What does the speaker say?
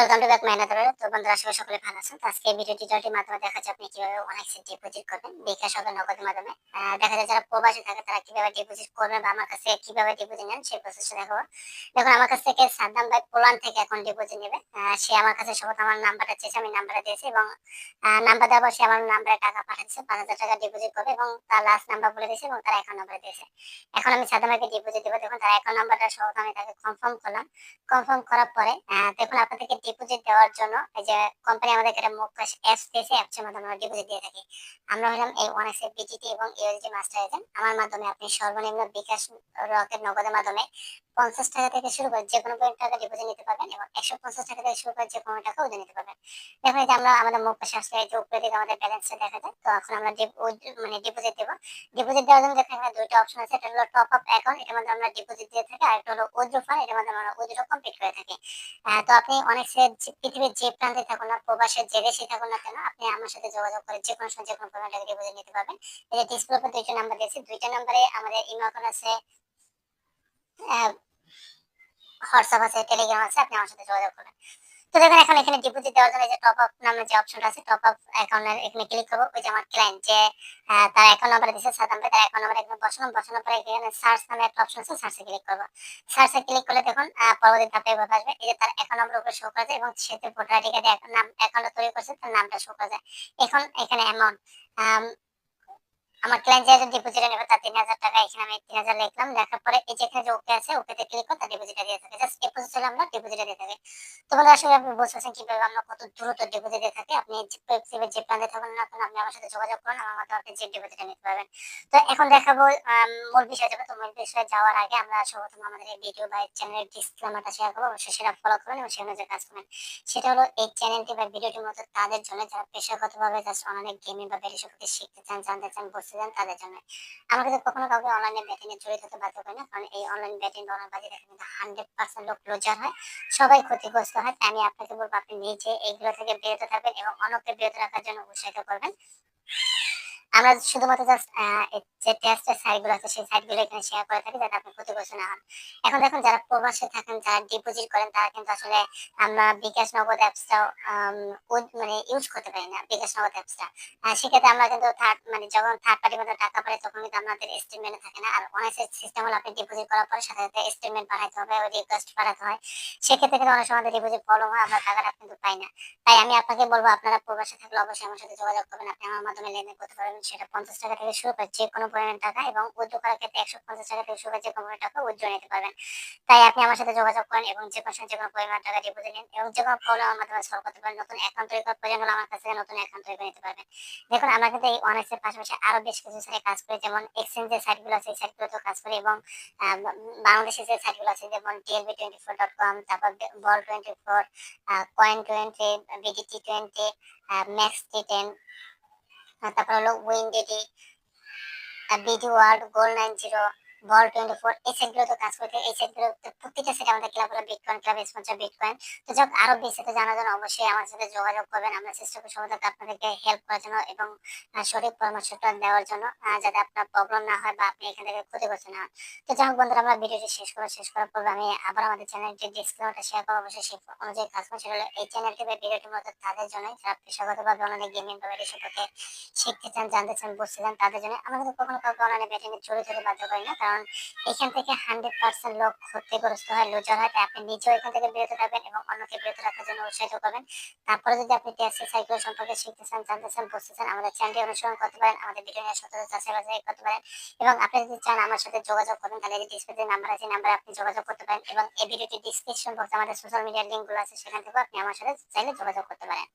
Welcome to back Mehnat road তো বন্ধুরা, আশা সকলে ভালো আছেন। তো আজকে ভিডিও টিউটোরিয়ালটির মাধ্যমে দেখা যাচ্ছে আপনি কীভাবে অনেক ডিপোজিট করবেন, বিকাশ হবে নগদের মাধ্যমে। দেখা যায় যারা প্রবাসী থাকে, তারা কীভাবে ডিপোজিট করবেন বা আমার কাছে কীভাবে ডিপোজিট নেন, সেই প্রসেসটা দেখাবো। দেখুন, আমার কাছ থেকে সাদ্দাম ভাই পোল্যান্ড থেকে এখন ডিপোজিট নেবে। সে আমার কাছে সবত আমার নাম্বারটা চেয়েছে, আমি নাম্বারটা দিয়েছি এবং নাম্বার দেওয়ার পর সে আমার নাম্বারে টাকা পাঠাচ্ছে, পাঁচ হাজার টাকা ডিপোজিট করবে এবং তার লাস্ট নাম্বার বলে দিয়েছে এবং তার অ্যাকাউন্ট নাম্বার দিয়েছে। এখন আমি সাদ্দাম ভাইকে ডিপোজিট দেবো। দেখুন, তার অ্যাকাউন্ট নাম্বারটা সহ আমি তাকে কনফার্ম করলাম। কনফার্ম করার পরে দেখুন, আপনাদেরকে ডিপোজিট দেওয়ার জন্য এই যে কোম্পানি আমাদেরকে একটা মুখোশ অ্যাপস দিয়েছে অ্যাপসের মাধ্যমে আমরা ডিপোজিট দিয়ে থাকি। আমরা হলাম এই ওয়ান এক্স বিটিটি এবং ইউএসডি মাস্টার এজেন্ট আমার মাধ্যমে আপনি সর্বনিম্ন বিকাশ রকেট নগদের মাধ্যমে পঞ্চাশ টাকা থেকে শুরু করে যে কোনো টাকা ডিপোজিট নিতে পারবেন এবং একশো পঞ্চাশ টাকা থেকে শুরু করে যে কোনো টাকা উঠে নিতে পারবেন। দেখুন যে আমরা আমাদের মুখ পাশে আসলে এই যে উপরে দিকে আমাদের ব্যালেন্সটা দেখা যায়, তো এখন আমরা মানে ডিপোজিট দেবো। ডিপোজিট দেওয়ার জন্য দেখেন এখানে দুইটা অপশন আছে, এটা হলো টপ আপ অ্যাকাউন্ট এটার মধ্যে আমরা ডিপোজিট দিয়ে থাকি, আর একটা হলো উইথড্র ফান্ড এটার মধ্যে আমরা উইথড্র কমপ্লিট করে থাকি। তো আপনি অনেক সে পৃথিবীর যে প্রান্তে থাকুন না, প্রবাসের যে দেশে থাকুন না কেন, আপনি আমার সাথে যোগাযোগ করে যে কোনো সময় যে কোনো পরিমাণ বুঝে নিতে পারবেন। এই যে দুইটা নাম্বার দিয়েছি, দুইটা নাম্বারে আমাদের ইমেল অ্যাকাউন্ট আছে হোয়াটসঅ্যাপ আছে টেলিগ্রাম আছে, আপনি আমার সাথে যোগাযোগ করবেন। তো দেখেন এখন এখানে ডিপোজিট দেওয়ার জন্য যে টপ আপ নামের যে অপশনটা আছে টপ আপ অ্যাকাউন্টের এখানে ক্লিক করব। ওই যে আমার ক্লায়েন্ট যে তার অ্যাকাউন্ট নাম্বার দিচ্ছে সাত নাম্বার তার অ্যাকাউন্ট নাম্বার এখানে বসালাম। বসানোর পরে এখানে সার্চ নামে একটা অপশন আছে সার্চে ক্লিক করব। সার্চে ক্লিক করলে দেখুন পরবর্তী ধাপে এভাবে আসবে। এই যে তার অ্যাকাউন্ট নাম্বার উপরে শো করা এবং সে ভোটার আইডি কার্ডে নাম তৈরি করছে, তার নামটা শো করা এখন এখানে অ্যামাউন্ট আমার ক্লায়েন্ট যে ডিপোজিট নেবে, তার তিন হাজার টাকা এখানে আমি তিন হাজার লিখলাম। লেখার পরে এই যে এখানে যে ওকে আছে ওকেতে ক্লিক করে তার ডিপোজিটটা দিয়ে থাকে। জাস্ট এই প্রসেস আমরা ডিপোজিটটা দিয়ে থাকি। তো বলে আসলে আপনি বুঝতে কীভাবে আমরা কত দ্রুত ডিপোজিট দিয়ে থাকি। আপনি পৃথিবীর যে প্রান্তে থাকুন না আপনি আমার সাথে যোগাযোগ করুন, আমার মাধ্যমে আপনি যে ডিপোজিটটা নিতে পারবেন। তো এখন দেখাবো মূল বিষয় যাবে। তো মূল বিষয়ে যাওয়ার আগে আমরা সর্বপ্রথম আমাদের এই ভিডিও বা চ্যানেলের ডিসক্লেমারটা শেয়ার করব। অবশ্যই সেটা ফলো করবেন এবং সেখানে যে কাজ করবেন, সেটা হলো এই চ্যানেলটি বা ভিডিওটি মূলত তাদের জন্য, যারা পেশাগতভাবে জাস্ট অনলাইনে গেমিং বা বেশি শিখতে চান, জানতে চান চান তাদের জন্য। আমরা কিন্তু কখনো কাউকে অনলাইনে ব্যাটিং এ জড়িত হতে বাধ্য করি না, কারণ এই অনলাইন ব্যাটিং অনলাইন দেখে কিন্তু হান্ড্রেড পার্সেন্ট লোক লোজার হয়, সবাই ক্ষতিগ্রস্ত হয়। তাই আমি আপনাকে বলব, আপনি নিজে এইগুলো থেকে বিরত থাকবেন এবং অন্যকে বিরত রাখার জন্য উৎসাহিত করবেন। আমরা শুধুমাত্র যে টেস্টের সাইটগুলো আছে, সেই সাইটগুলো এখানে শেয়ার করে থাকি যাতে আপনি ক্ষতিগ্রস্ত না হন। এখন দেখুন, যারা প্রবাসে থাকেন, যারা ডিপোজিট করেন, তারা কিন্তু আসলে, আমরা বিকাশ নগদ অ্যাপসটাও মানে ইউজ করতে পারি না, বিকাশ নগদ অ্যাপসটা সেক্ষেত্রে আমরা কিন্তু থার্ড মানে যখন থার্ড পার্টির মধ্যে টাকা পাই তখন কিন্তু আমাদের স্টেটমেন্ট থাকে না। আর অনেক সিস্টেম হলো আপনি ডিপোজিট করার পরে সাথে সাথে স্টেটমেন্ট পাঠাতে হবে, ওই রিকোয়েস্ট পাঠাতে হয়। সেক্ষেত্রে কিন্তু অনেক সময় ডিপোজিট প্রবলেম হয়, আমরা টাকাটা কিন্তু পাই না। তাই আমি আপনাকে বলব, আপনারা প্রবাসে থাকলে অবশ্যই আমার সাথে যোগাযোগ করবেন, আপনি আমার মাধ্যমে লেনদেন করতে পারবেন। সেটা পঞ্চাশ টাকা থেকে শুরু করে যে কোনো পরিমাণ টাকা এবং উদ্যোগ করার ক্ষেত্রে একশো পঞ্চাশ টাকা থেকে শুরু করে যে কোনো পরিমাণ টাকা উদ্যোগ নিতে পারবেন। তাই আপনি আমার সাথে যোগাযোগ করেন এবং যে কোনো যে কোনো পরিমাণ টাকা ডিপোজিট নিন এবং যে কোনো প্রবলেম আমার মাধ্যমে সলভ করতে পারেন। নতুন অ্যাকাউন্ট তৈরি করার প্রয়োজন হলে আমার কাছে নতুন অ্যাকাউন্ট তৈরি করে নিতে পারবেন। দেখুন, আমরা কিন্তু এই অনেক্সের পাশাপাশি আরও বেশ কিছু সাইটে কাজ করি, যেমন এক্সচেঞ্জের সাইটগুলো আছে, এই সাইটগুলোতেও কাজ করি এবং বাংলাদেশের যে সাইটগুলো আছে, যেমন TLB twenty four dot com তারপর ball twenty four coin twenty BDT twenty max T ten నా తపనలో ONGT BT ward gold nine zero. Ball twenty four এই সেটগুলোতে কাজ করতে, এই সেটগুলো আমাদের ক্লাব হলো বিটকয়েন ক্লাব স্পন্সর বিটকয়েন তো যাক, আরও জানার জন্য অবশ্যই আমার সাথে যোগাযোগ করবেন। আমরা চেষ্টা আপনাদেরকে হেল্প করার জন্য এবং সঠিক পরামর্শটা দেওয়ার জন্য যাতে আপনার প্রবলেম না হয় বা আপনি এখান থেকে না তো যাই হোক বন্ধুরা, আমরা ভিডিওটি শেষ শেষ করার পর আমি আবার আমাদের চ্যানেলটি ডিসক্রিপশনটা শেয়ার করব। অবশ্যই সেই অনুযায়ী কাজ এই চ্যানেলটি বা ভিডিওটি মূলত তাদের যারা পেশাগতভাবে অনলাইনে গেমিং বা সম্পর্কে শিখতে চান, জানতে চান, বুঝতে চান তাদের জন্য আমরা কিন্তু কখনো কাউকে অনলাইনে জড়িত হতে বাধ্য করি না কারণ এখান থেকে হান্ড্রেড পার্সেন্ট লোক ক্ষতিগ্রস্ত হয়, লুজার হয়, তাই আপনি নিজেও এখান থেকে বিরত থাকবেন এবং অন্যকে বিরত রাখার জন্য উৎসাহিত করবেন। তারপরে যদি আপনি টেস্টের সাইকেল সম্পর্কে শিখতে চান, জানতে চান, বুঝতে চান, আমাদের চ্যানেলটি অনুসরণ করতে পারেন, আমাদের ভিডিও নিয়ে সততা যাচাই বাছাই করতে পারেন এবং আপনি যদি চান আমার সাথে যোগাযোগ করবেন, তাহলে যে ডিসপ্লেতে নাম্বার আছে নাম্বারে আপনি যোগাযোগ করতে পারেন এবং এই ভিডিওটি ডিসক্রিপশন বক্সে আমাদের সোশ্যাল মিডিয়ার লিঙ্কগুলো আছে, সেখান থেকেও আপনি আমার সাথে চাইলে যোগাযোগ করতে পারেন।